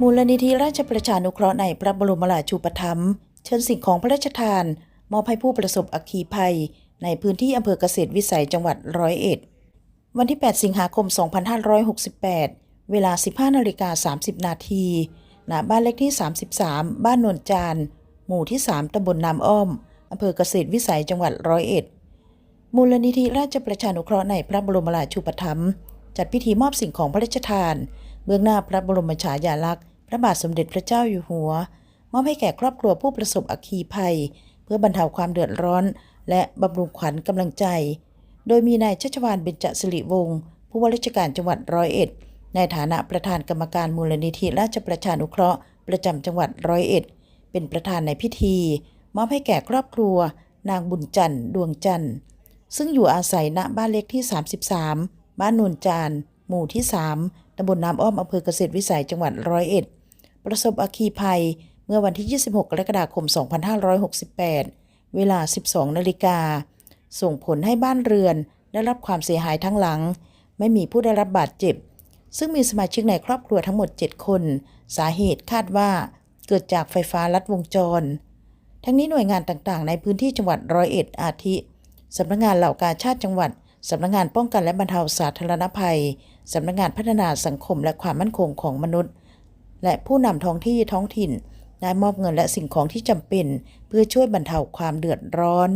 มูลนิธิราชประชานุเคราะห์ในพระบรมราชูปถัมภ์เชิญสิ่งของพระราชทาน มอบให้ผู้ประสบอัคคีภัย ในพื้นที่อำเภอเกษตรวิสัยจังหวัดร้อยเอ็ด วันที่ 8 สิงหาคม 2568 เวลา 15นาฬิกา30 นาทีณบ้านเลขที่ 33 บ้านนนจาน หมู่ที่ 3ตำบลน้ำอ้อมอำเภอเกษตรวิสัยจังหวัดร้อยเอ็ด มูลนิธิราชประชานุเคราะห์ในพระบรมราชูปถัมภ์จัดพิธีมอบสิ่งของพระราชทาน เบื้องหน้าพระบรมฉายาลักษณ์ พระบาทสมเด็จพระเจ้าอยู่หัว มอบให้แก่ครอบครัวผู้ประสบอัคคีภัย เพื่อบรรเทาความเดือดร้อน และบำรุงขวัญกำลังใจ โดยมีนายชัชวานเบญจสิริวงศ์ผู้ว่าราชการจังหวัดร้อยเอ็ด ในฐานะประธานกรรมการมูลนิธิราชประชานุเคราะห์ ประจำจังหวัดร้อยเอ็ด เป็นประธานในพิธี มอบให้แก่ครอบครัว นางบุญจันทร์ดวงจันทร์ ซึ่งอยู่อาศัยณบ้านเลขที่ 33 บ้านนนจานหมู่ที่ 3 ตำบลน้ำอ้อมอำเภอเกษตรวิสัยจังหวัดร้อยเอ็ดประสบอัคคีภัยเมื่อวันที่ 26 กรกฎาคม 2568 เวลา 12 นาฬิกา ส่งผลให้บ้านเรือนได้รับความเสียหายทั้งหลัง ไม่มีผู้ได้รับบาดเจ็บ ซึ่งมีสมาชิกในครอบครัวทั้งหมด 7 คน สาเหตุคาดว่าเกิดจากไฟฟ้าลัดวงจร ทั้งนี้หน่วยงานต่างๆ ในพื้นที่จังหวัดร้อยเอ็ดอาทิสำนักงานเหล่ากาชาติจังหวัด สำนักงานป้องกันและบรรเทาสาธารณภัย สำนักงานพัฒนาสังคมและความมั่นคงของมนุษย์ และผู้นำท้องที่ท้องถิ่นได้มอบเงินและสิ่งของที่จำเป็น เพื่อช่วยบรรเทาความเดือดร้อน